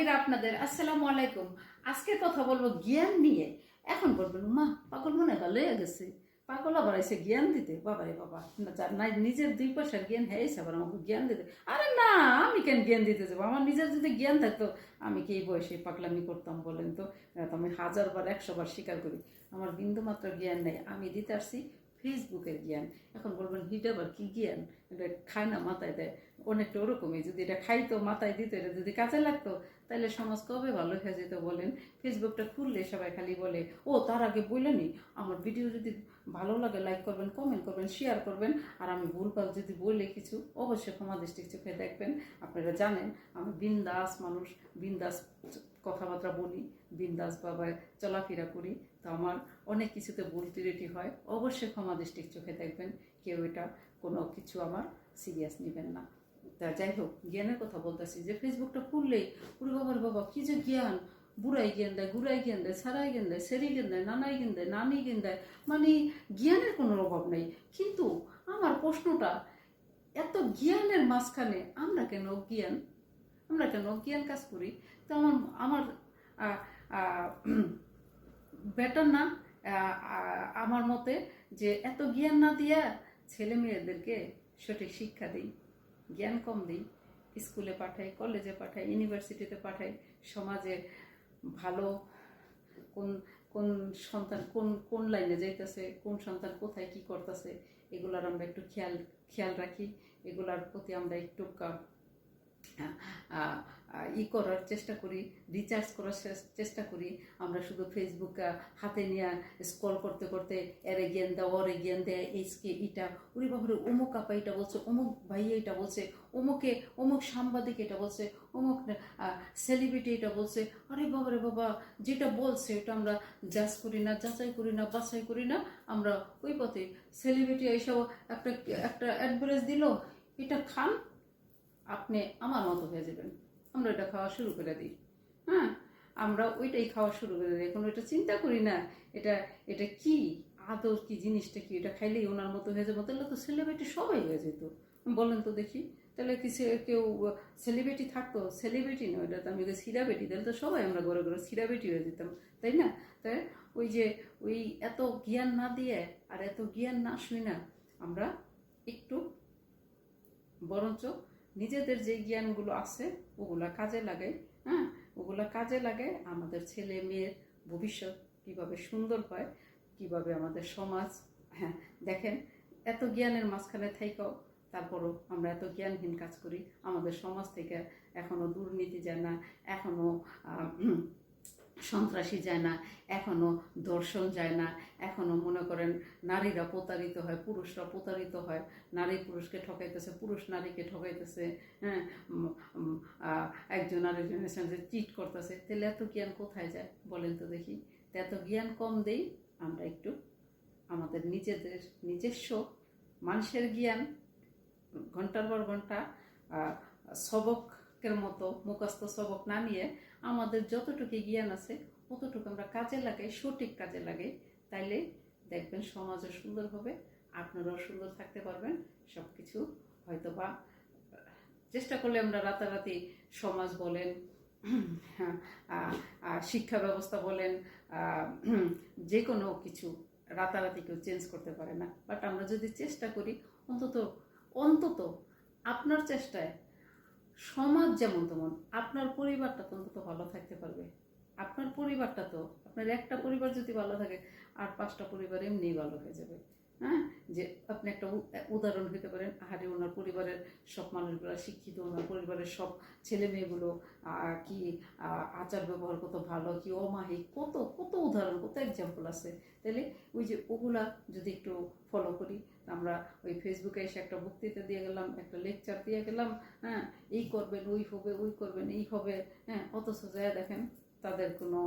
ভাবিরা আপনাদের, আসসালামু আলাইকুম। আজকে কথা বলব জ্ঞান নিয়ে। এখন বলবেন, মা, পাগল মনে হয় লয়ে গেছে। পাগল আবার এসে জ্ঞান দিতে? বাবা রে বাবা, না, যার নাই, নিজের দুই পয়সার জ্ঞান হ্যাঁ এসে আবার আমাকে জ্ঞান দিতে। আরে না, আমি কেন জ্ঞান দিতে যাব? আমার নিজের যদি জ্ঞান থাকতো, আমি কি বয়সে পাগলামি করতাম বলেন তো? আমি হাজার বার একশো বার স্বীকার করি। আমার বিন্দু মাত্র জ্ঞান নেই। আমি দিতে আসছি ফেসবুকের জ্ঞান এখন বলবেন, হিট আবার কি জ্ঞান এটা খায় না, মাথায় দেয়। অনেকটা ওরকমই, যদি এটা খাইতো মাথায় দিত, এটা যদি কাজে লাগতো তাহলে সমাজ কবে ভালো হয়ে যেত বলেন? ফেসবুকটা খুললে সবাই খালি বলে, ও, তার আগে বললেনি আমার ভিডিও যদি ভালো লাগে লাইক করবেন কমেন্ট করবেন শেয়ার করবেন, আর আমি ভুলভাল যদি বলে কিছু, অবশ্যই ক্ষমা দৃষ্টি চোখে দেখবেন। আপনারা জানেন, আমি বিন্দাস মানুষ, বিন্দাস কথাবার্তা বলি, বিন্দাস বাবায় চলাফেরা করি, তো আমার অনেক কিছুতে ভুল ত্রুটি হয়, অবশ্যই ক্ষমা দৃষ্টির চোখে দেখবেন, কেউ এটা কোনো কিছু আমার সিরিয়াস নেবেন না। তা যাই হোক, জ্ঞানের কথা বলতেছি যে ফেসবুকটা খুললেই পুরো বাবার বাবা, কী যে জ্ঞান! বুড়াই জ্ঞান দেয়, গুড়াই জ্ঞান দেয় সারাই জ্ঞান দেয়, সেরি জ্ঞান দেয়, নানাই জ্ঞান দেয়, নানি জ্ঞান দেয় মানে জ্ঞানের কোনো অভাব নেই। কিন্তু আমার প্রশ্নটা, এত জ্ঞানের মাঝখানে আমরা কেন জ্ঞান আমরা কেন জ্ঞান কাজ করি। তো আমার আমার বেটার না আমার মতে যে এত জ্ঞান না দিয়া ছেলে মেয়েদেরকে সঠিক শিক্ষা দিই, জ্ঞান কম দিই স্কুলে পাঠাই কলেজে পাঠাই ইউনিভার্সিটিতে পাঠাই, সমাজে ভালো কোন কোন সন্তান, কোন কোন লাইনে যাইতেছে, কোন সন্তান কোথায় কি করতেছে, এগুলার আমরা একটু খেয়াল খেয়াল রাখি, এগুলার প্রতি আমরা একটু ই করার চেষ্টা করি রিচার্জ করার চেষ্টা করি। আমরা শুধু ফেসবুক হাতে নিয়ে স্ক্রল করতে করতে এরে জ্ঞান দেয় ওরে জ্ঞান দেয় এইসকে এটা উনি বাবারে, অমুক আপা এটা বলছে, অমুক ভাই এটা বলছে, অমুকে, অমুক সাংবাদিক এটা বলছে, অমুক সেলিব্রিটি এটা বলছে। আরে বাবারে বাবা, যেটা বলছে এটা আমরা জাজ করি না, যাচাই করি না, বাছাই করি না। আমরা ওই পথে সেলিব্রিটি এইসব একটা একটা অ্যাডভারেজ দিল, এটা খান। আপনি আমার মতো হয়ে যাবেন। আমরা এটা খাওয়া শুরু করে দিই। হ্যাঁ? আমরা ওইটাই খাওয়া শুরু করে দিই। এখন ওইটা চিন্তা করি না, এটা এটা কি? আদর কি জিনিসটা কি? এটা খাইলেই ওনার মতো হয়ে যাব? তাহলে তো সেলিব্রিটি সবাই হয়ে যেত। বলেন তো দেখি। তাহলে কি সে, কেউ সেলিব্রিটি থাকতো? সেলিব্রিটি না এটা তো আমি সিরাবেটি তাহলে তো সবাই আমরা ঘরে ঘরে সিরাবেটি হয়ে যেতাম, তাই না? তাই ওই যে, ওই এত জ্ঞান না দিয়ে আর এত জ্ঞান না শুই না আমরা একটু বরঞ্চ নিজেদের যে জ্ঞানগুলো আছে ওগুলা কাজে লাগে হ্যাঁ? ওগুলা কাজে লাগে আমাদের ছেলে মেয়ের ভবিষ্যৎ কীভাবে সুন্দর হয় কীভাবে আমাদের সমাজ হ্যাঁ দেখেন এত জ্ঞানের মাঝখানে থাইকাও তারপরও আমরা এত জ্ঞানহীন কাজ করি আমাদের সমাজ থেকে এখনও দুর্নীতি যায় না এখনও আহ, উম, সন্ত্রাসী যায় না এখনও দর্শন যায় না এখনও মনে করেন নারীরা প্রতারিত হয় পুরুষরা প্রতারিত হয় নারী পুরুষকে ঠকাইতেছে পুরুষ নারীকে ঠকাইতেছে হ্যাঁ একজন আরেকজনের সঙ্গে চিট করতেছে তাহলে এত জ্ঞান কোথায় যায় বলেন তো দেখি এত জ্ঞান কম দেই আমরা একটু আমাদের নিজেদের নিজস্ব মানুষের জ্ঞান ঘণ্টার পর ঘণ্টা আহ, সবকের মতো মুখস্থ সবক না নিয়ে আমাদের যতটুকু জ্ঞান আছে, অতটুকু আমরা কাজে লাগাই, সঠিক কাজে লাগাই। তাইলে দেখবেন সমাজও সুন্দর হবে, আপনারাও সুন্দর থাকতে পারবেন। সব কিছু হয়তো বা চেষ্টা করলে আমরা রাতারাতি সমাজ বলেন শিক্ষা ব্যবস্থা বলেন যে কোনো কিছু রাতারাতি কেউ চেঞ্জ করতে পারে না। বাট আমরা যদি চেষ্টা করি, অন্তত অন্তত আপনার চেষ্টায় সমাজ যেমন তেমন, আপনার পরিবারটা তো অন্তত ভালো থাকতে পারবে। আপনার পরিবারটা তো, আপনার একটা পরিবার যদি ভালো থাকে, আর পাঁচটা পরিবার এমনিই ভালো হয়ে যাবে। হ্যাঁ? যে আপনি একটা উদাহরণ হতে পারেন, আহারে ওনার পরিবারের সব মানুষগুলো শিক্ষিত, ওনার পরিবারের সব ছেলে মেয়েগুলো কি আচার ব্যবহার কত ভালো, কি অমাহি কত কত উদাহরণ, কত এক্সাম্পল আছে। তাহলে ওই যে ওগুলা যদি একটু ফলো করি আমরা ওই ফেসবুকে এসে একটা বক্তৃতা দিয়ে গেলাম, একটা লেকচার দিয়ে গেলাম হ্যাঁ এই করবেন, ওই হবে, ওই করবেন, এই হবে হ্যাঁ অথচ যায় দেখেন তাদের কোনো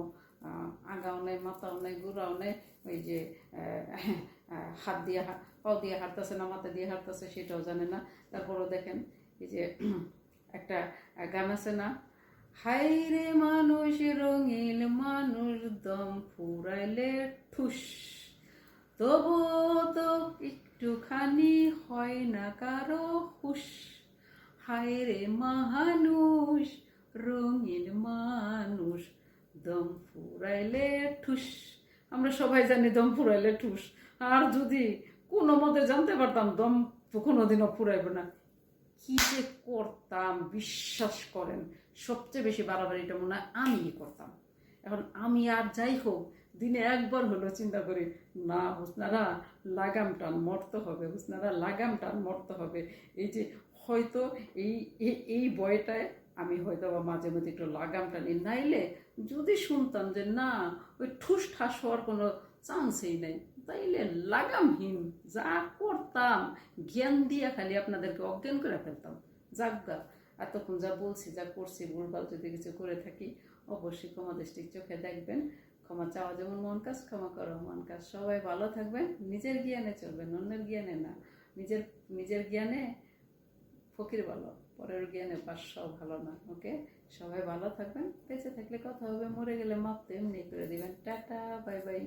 আগাও নেই মাথাও নেই, গোড়াও নেই, ওই যে হাত দিয়ে পাও দিয়ে হাঁটতেছে না, মাথা দিয়ে হাঁটতেছে সেটাও জানে না। তারপরও দেখেন এই যে একটা গান আছে না হাই রে মানুষ রঙিন মানুষ দম ফুরাইলে ঠুস। তবু তো একটুখানি হয় না কারও হুশ। হায় রে মানুষ রঙিন মানুষ, দম ফুরাইলে ঠুস। আমরা সবাই জানি দম ফুরাইলে ঠুস। আর যদি কোনো মতে জানতে পারতাম, দম কোনোদিনও ফুরাইবে না। কি যে করতাম, বিশ্বাস করেন, সবচেয়ে বেশি বাড়াবাড়িটা মনে হয় আমিই করতাম। এখন আমি আর যাই হোক দিনে একবার হলো চিন্তা করি, না, হুসনারা লাগাম টান মরতে হবে, হুসনারা লাগাম টান মরতে হবে। এই যে হয়তো এই, এই- বয়টায় আমি হয়তো বা মাঝে মধ্যে একটু লাগাম টানি নাইলে যদি শুনতাম যে, না, ওই ঠুস ঠাস হওয়ার কোনো চান্সই নেই, তাইলে লাগামহীন, যা করতাম, জ্ঞান দিয়ে খালি আপনাদেরকে অজ্ঞান করে ফেলতাম। যাক যাজ্ঞা এতক্ষণ যা বলছি, যা করছি, ভুলভাল যদি কিছু করে থাকি, অবশ্যই ক্ষমা দৃষ্টির চোখে দেখবেন। ক্ষমা চাওয়া, যেমন মন কাজ ক্ষমা করো, মন কাজ। সবাই ভালো থাকবেন, নিজের জ্ঞানে চলবেন, অন্যের জ্ঞানে না। নিজের নিজের জ্ঞানে ফকির ভালো, পরের জ্ঞানে পাঁচশো ভালো না, ওকে? সবাই ভালো থাকবেন, বেঁচে থাকলে কথা হবে, মরে গেলে মাপতে এমনি করে দিবেন। Tata, bye bye